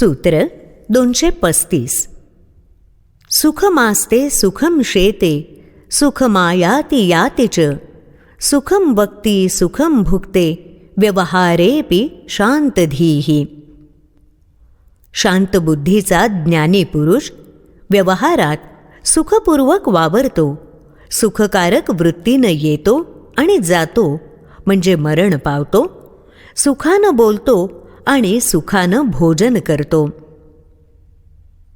सूत्र दोनशे पस्तीस. सुखमास्ते सुखम शेते सुखमायाति याति च. सुखम वक्ती सुखम भुक्ते व्यवहारेपी शांतधीही शांतबुद्धीचा ज्ञानी पुरुष व्यवहारात सुखपूर्वक वावरतो सुखकारक वृत्तीनं येतो आणि जातो म्हणजे मरण पावतो सुखानं बोलतो आणि सुखानं भोजन करतो.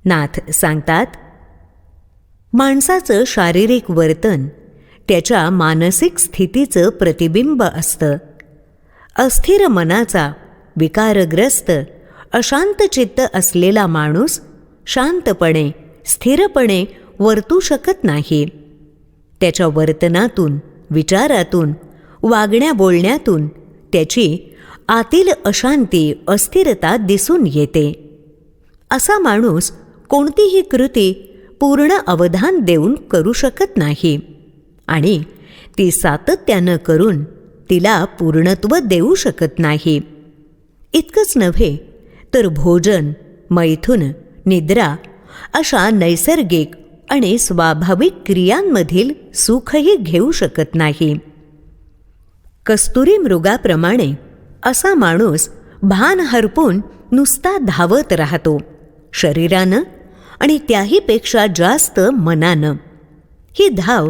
नाथ सांगतात माणसाचं शारीरिक वर्तन त्याच्या मानसिक स्थितीचं प्रतिबिंब असतं. अस्थिर मनाचा विकारग्रस्त अशांत चित्त असलेला माणूस शांतपणे स्थिरपणे वर्तू शकत नाही. त्याच्या वर्तनातून विचारातून वागण्या बोलण्यातून त्याची आतील अशांती अस्थिरता दिसून येते. असा माणूस कोणतीही कृती पूर्ण अवधान देऊन करू शकत नाही. आणि ती सातत्यानं करून तिला पूर्णत्व देऊ शकत नाही. इतकंच नव्हे तर भोजन मैथुन निद्रा अशा नैसर्गिक आणि स्वाभाविक क्रियांमधील सुखही घेऊ शकत नाही. कस्तुरी मृगाप्रमाणे असा माणूस भान हरपून नुसता धावत राहतो शरीरानं आणि त्याहीपेक्षा जास्त मनानं. ही धाव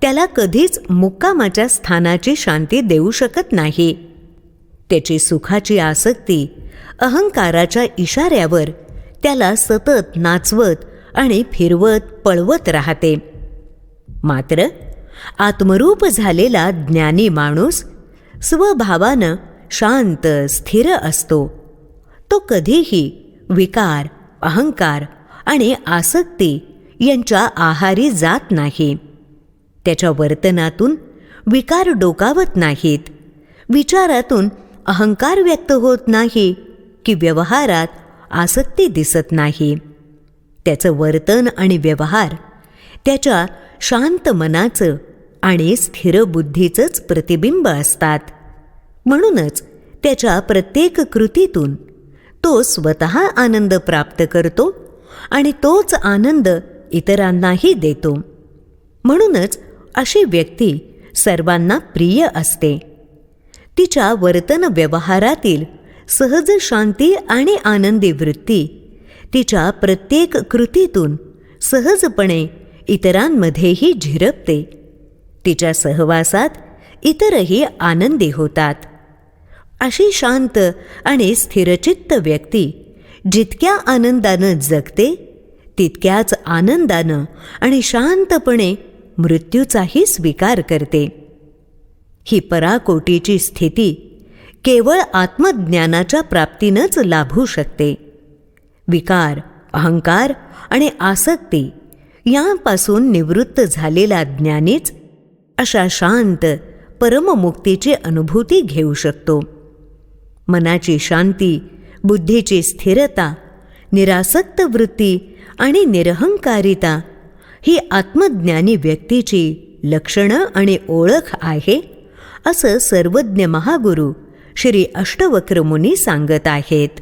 त्याला कधीच मुक्कामाच्या स्थानाची शांती देऊ शकत नाही. त्याची सुखाची आसक्ती अहंकाराच्या इशाऱ्यावर त्याला सतत नाचवत आणि फिरवत पळवत राहते. मात्र आत्मरूप झालेला ज्ञानी माणूस स्वभावानं शांत स्थिर असतो. तो कधीही विकार अहंकार आणि आसक्ती यांच्या आहारी जात नाही. त्याच्या वर्तनातून विकार डोकावत नाहीत. विचारातून अहंकार व्यक्त होत नाही की व्यवहारात आसक्ती दिसत नाही. त्याचं वर्तन आणि व्यवहार त्याच्या शांत मनाचं आणि स्थिर बुद्धीचंच प्रतिबिंब असतात. म्हणूनच त्याच्या प्रत्येक कृतीतून तो स्वतः आनंद प्राप्त करतो आणि तोच आनंद इतरांनाही देतो. म्हणूनच अशी व्यक्ती सर्वांना प्रिय असते. तिच्या वर्तन व्यवहारातील सहज शांती आणि आनंदी वृत्ती तिच्या प्रत्येक कृतीतून सहजपणे इतरांमध्येही झिरपते. तिच्या सहवासात इतरही आनंदी होतात. अशी शांत आणि स्थिरचित्त व्यक्ती जितक्या आनंदानं जगते तितक्याच आनंदानं आणि शांतपणे मृत्यूचाही स्वीकार करते. ही पराकोटीची स्थिती केवळ आत्मज्ञानाच्या प्राप्तीनंच लाभू शकते. विकार अहंकार आणि आसक्ती यांपासून निवृत्त झालेला ज्ञानीच अशा शांत परममुक्तीची अनुभूती घेऊ शकतो. मनाची शांती बुद्धीची स्थिरता निरासक्त वृत्ती आणि निरहंकारिता ही आत्मज्ञानी व्यक्तीची लक्षणं आणि ओळख आहे असं सर्वज्ञ महागुरू श्री अष्टवक्रमुनी सांगत आहेत.